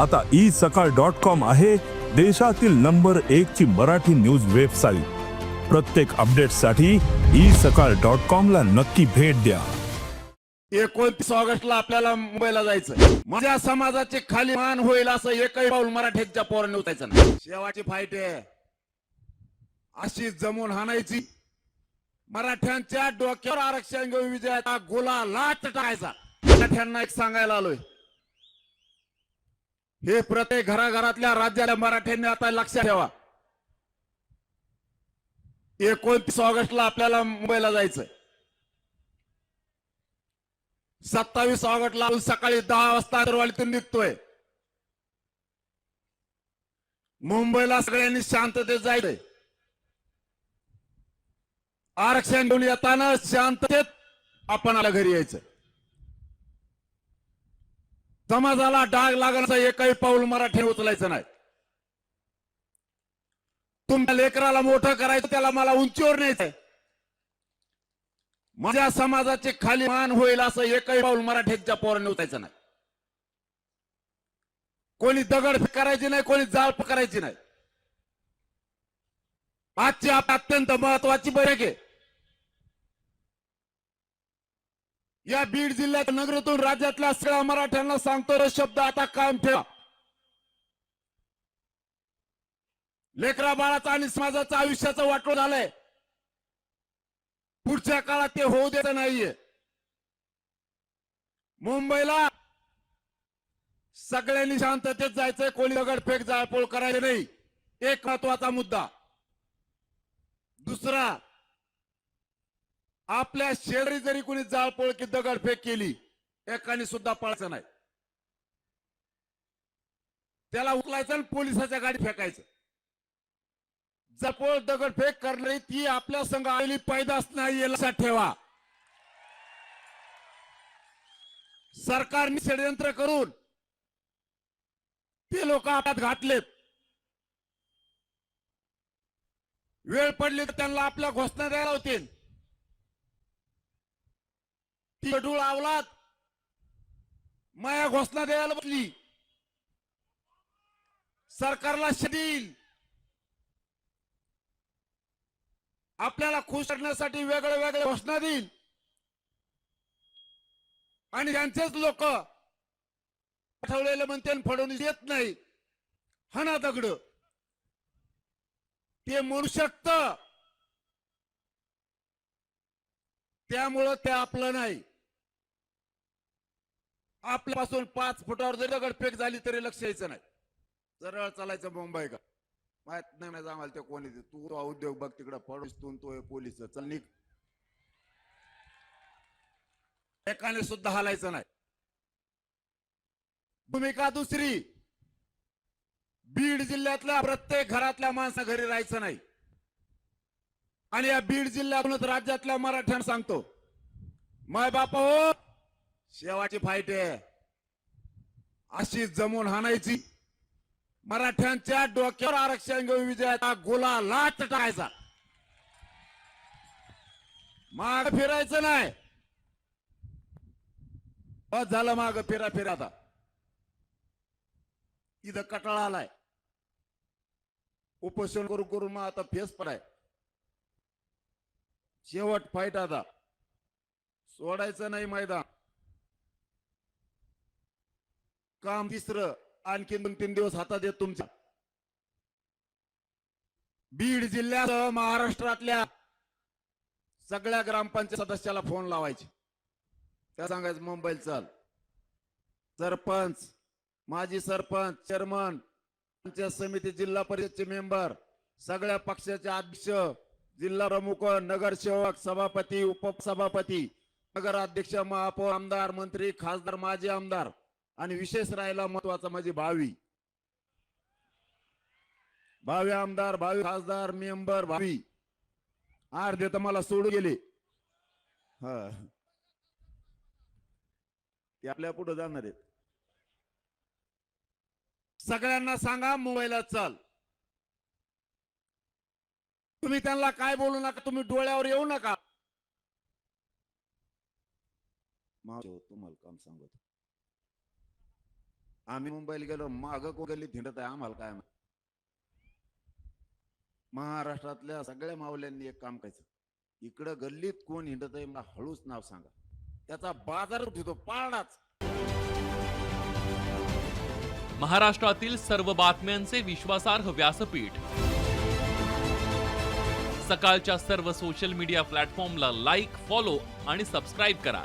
आता ई सकाळ dot com आहे देशातील नंबर एक ची मराठी न्यूज वेबसाईट. प्रत्येक अपडेटसाठी ई सकाळ डॉट कॉम ला नक्की भेट द्या. एकोणतीस ऑगस्टला आपल्याला मुंबईला जायचं माझ्या समाजाचे खाली मान होईल असं एकही पाऊल मराठ्यांच्या पोरांनी उठायचं ना शेवाची फाईट आहे. अशी जमून हाणायची. मराठ्यांच्या डोक्यावर आरक्षण घेऊन विजयाचा गोला लाट टाकायचा. मराठ्यांना एक सांगायला आलोय. हे प्रत्येक घराघरातल्या राज्याला मराठ्यांनी आता लक्षात ठेवा. एकोणतीस ऑगस्टला आपल्याला मुंबईला जायचंय. सत्तावीस ऑगस्टला सकाळी दहा वाजता अंतरवालीतून निघतोय. मुंबईला सगळ्यांनी शांततेत जायचंय. आरक्षण घेऊन येताना शांततेत आपण आला घरी यायचं समाजाला डाग लागण्याचा एकही पाऊल मराठी उचलायचं नाही. तुमच्या लेकराला मोठं करायचं त्याला मला उंचीवर न्यायचंय. माझ्या समाजाचे खाली मान होईल असं एकही पाऊल मराठ्यांच्या पोरांनी उचलायचं नाही. कोणी दगड करायची नाही कोणी जाळ करायची नाही. आजची आप- अत्यंत महत्वाची बैठक आहे. या बीड जिल्ह्यात नगरीतून राज्यातल्या सगळ्या मराठ्यांना सांगतो रे शब्द आता कायम ठेवा. लेकरा बाळाचा आणि समाजाचं आयुष्याचं वाटोळ झालंय. पुढच्या काळात ते होऊ देत नाहीये. मुंबईला सगळ्यांनी शांततेत जायचंय कोणी दगडफेक जाळपोळ करायला नाही. एक महत्त्वाचा मुद्दा. दुसरा आपल्या शेजारी जरी कोणी जाळपोळ की दगडफेक केली एकाने सुद्धा पळायचं नाही. त्याला उकलायचं आणि पोलिसाच्या गाडी फेकायचं. जपोळ दगडफेक करणारी ती आपल्या संघ आलेली पैदास नाही लक्षात ठेवा. सरकारने षडयंत्र करून ते लोक हातात घातलेत. वेळ पडली तर त्यांना आपल्या घोषणा द्यायला होतील. ती डूळ आवलात माया घोषणा द्यायला बसली. सरकारला शेतील आपल्याला खुश करण्यासाठी वेगळ्या वेगळ्या घोषणा देईल आणि त्यांचेच लोक पाठवलेले म्हणते आणि येत नाही. हना दगड. ते म्हणू शकत. त्यामुळं ते आपलं नाही. आपल्यापासून पाच फुटावर जरी दगडफेक झाली तरी लक्ष यायचं नाही. सरळ चालायचं मुंबई का? माहीत नाही आम्हाला ते कोणी ते. तू तो उद्योग बघ तिकडे पडूस तू तो पोलीस चल निघ. एकाने सुद्धा हलायचं नाही. भूमिका दुसरी. बीड जिल्ह्यातल्या प्रत्येक घरातल्या माणसा घरी राहायचं नाही. आणि या बीड जिल्ह्यातूनच राज्यातल्या मराठ्यांना सांगतो. माय बापा हो! शेवाची फाईट आहे. अशी जमून हाणायची. मराठ्यांच्या डोक्यावर आरक्षण घेऊन विजयाचा गोला लाट टाकायचा. माग फिरायचं नाही. बस झालं माग फिरा फिरा आता. इथं कटाळा आलाय. उपोषण करून करून मग आता फेस पडाय. शेवट फाईट आता. सोडायचं नाही मैदान. काम तिसरं आणखी दोन तीन दिवस हातात येत तुमच्या. बीड जिल्ह्यात महाराष्ट्रातल्या सगळ्या ग्रामपंचायत सदस्याला फोन लावायचे. त्या सांगायचं मुंबईला चल. सरपंच माजी सरपंच चेअरमन पंचायत समिती जिल्हा परिषदचे मेंबर सगळ्या पक्षाचे अध्यक्ष जिल्हा प्रमुख नगरसेवक सभापती उपसभापती नगराध्यक्ष महापौर आमदार मंत्री खासदार माजी आमदार आणि विशेष राहायला महत्त्वाचा माझी भावी. भावी आमदार भावी खासदार मेंबर भावी. अर्धे तर मला सोडून गेले. हा. ते आपल्या पुढे जाणार आहेत. सगळ्यांना सांगा मोबाईलात चल. तुम्ही त्यांना काय बोलू नका तुम्ही डोळ्यावर येऊ नका. तुम्हाला काम सांगतो. आम्ही मुंबईला गेलो माग को गल्लीत हिंडत आहे? आम्हाला काय महाराष्ट्रातल्या सगळ्या मावल्यांनी एक काम करायचं. इकडं गल्लीत कोण हिंडत आहे मला हळूच नाव सांगा. त्याचा बाजार उठतो पाळणाच महाराष्ट्रातील सर्व बातम्यांचे विश्वासार्ह व्यासपीठ. सकाळच्या सर्व सोशल मीडिया प्लॅटफॉर्मला लाईक फॉलो आणि सबस्क्राईब करा.